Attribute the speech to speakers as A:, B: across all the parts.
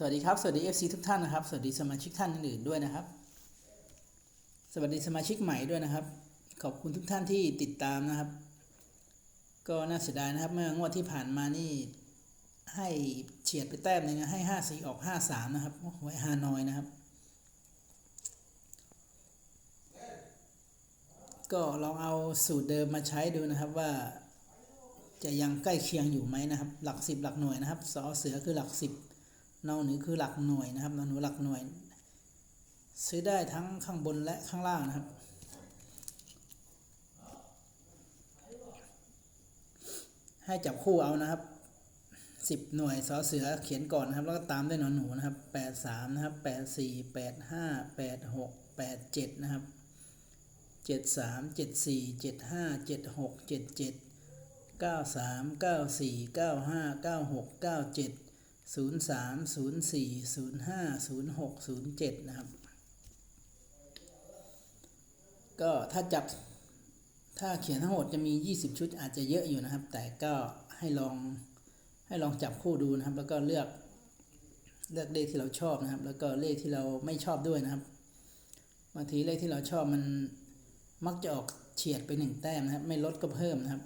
A: สวัสดีครับ สวัสดี FC ทุกท่านนะครับ สวัสดีสมาชิกท่านอื่นๆด้วยนะครับ สวัสดีสมาชิกใหม่ด้วยนะครับ ขอบคุณทุกท่านที่ติดตามนะครับ ก็น่าเสียดายนะครับ เมื่องวดที่ผ่านมานี่ ให้เฉียดไปแต้มหนึงนะให้ห้าสี่ออกห้าสามนะครับไว้ฮานอยนะครับ ก็ลองเอาสูตรเดิมมาใช้ดูนะครับว่าจะยังใกล้เคียงอยู่ไหมนะครับ หลักสิบหลักหน่วยนะครับสอเสือคือหลักสิบ นอหนูคือหลักหน่วยนะครับนอหนูหลักหน่วย ซื้อได้ทั้งข้างบนและข้างล่างนะครับ ให้จับคู่เอานะครับสิบหน่วยสอเสือเขียนก่อนนะครับ แล้วก็ตามด้วยนอนหนูนะครับแปดสามนะครับแปดสี่แปดห้าแปดหกแปดเจ็ดนะครับเจ็ดสามเจ็ดสี่เจ็ดห้าเจ็ดหกเจ็ดเจ็ดเก้าสามเก้าสี่เก้าห้าเก้าหกเก้าเจ็ด ศูนย์สามศูนย์สี่ศูนย์ห้าศูนย์หกศูนย์เจ็ดนะครับ ก็ถ้าจับถ้าเขียนทั้งหมดจะมี 20 ชุดอาจจะเยอะอยู่นะครับ แต่ก็ให้ลองให้ลองจับคู่ดูนะครับ แล้วก็เลือกเลือกเลขที่เราชอบนะครับ แล้วก็เลขที่เราไม่ชอบด้วยนะครับบางทีเลขที่เราชอบมันมักจะออกเฉียดไปหนึ่งแต้มนะครับ ไม่ลดก็เพิ่มนะครับ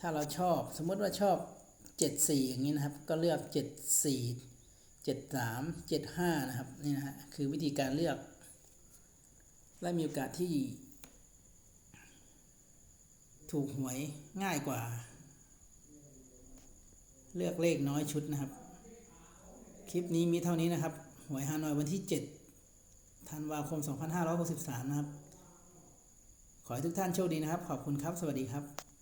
A: ถ้าเราชอบสมมติว่าชอบ 74 อย่างนี้นะครับ ก็เลือก 74 73 75 นะครับนี่นะฮะคือวิธีการเลือกและมีโอกาสที่ ถูกหวยง่ายกว่า เลือกเลขน้อยชุดนะครับ คลิปนี้มีเท่านี้นะครับ หวยฮานอยวันที่ 7 ธันวาคม 2563 นะครับ ขอให้ทุกท่านโชคดีนะครับ ขอบคุณครับ สวัสดีครับ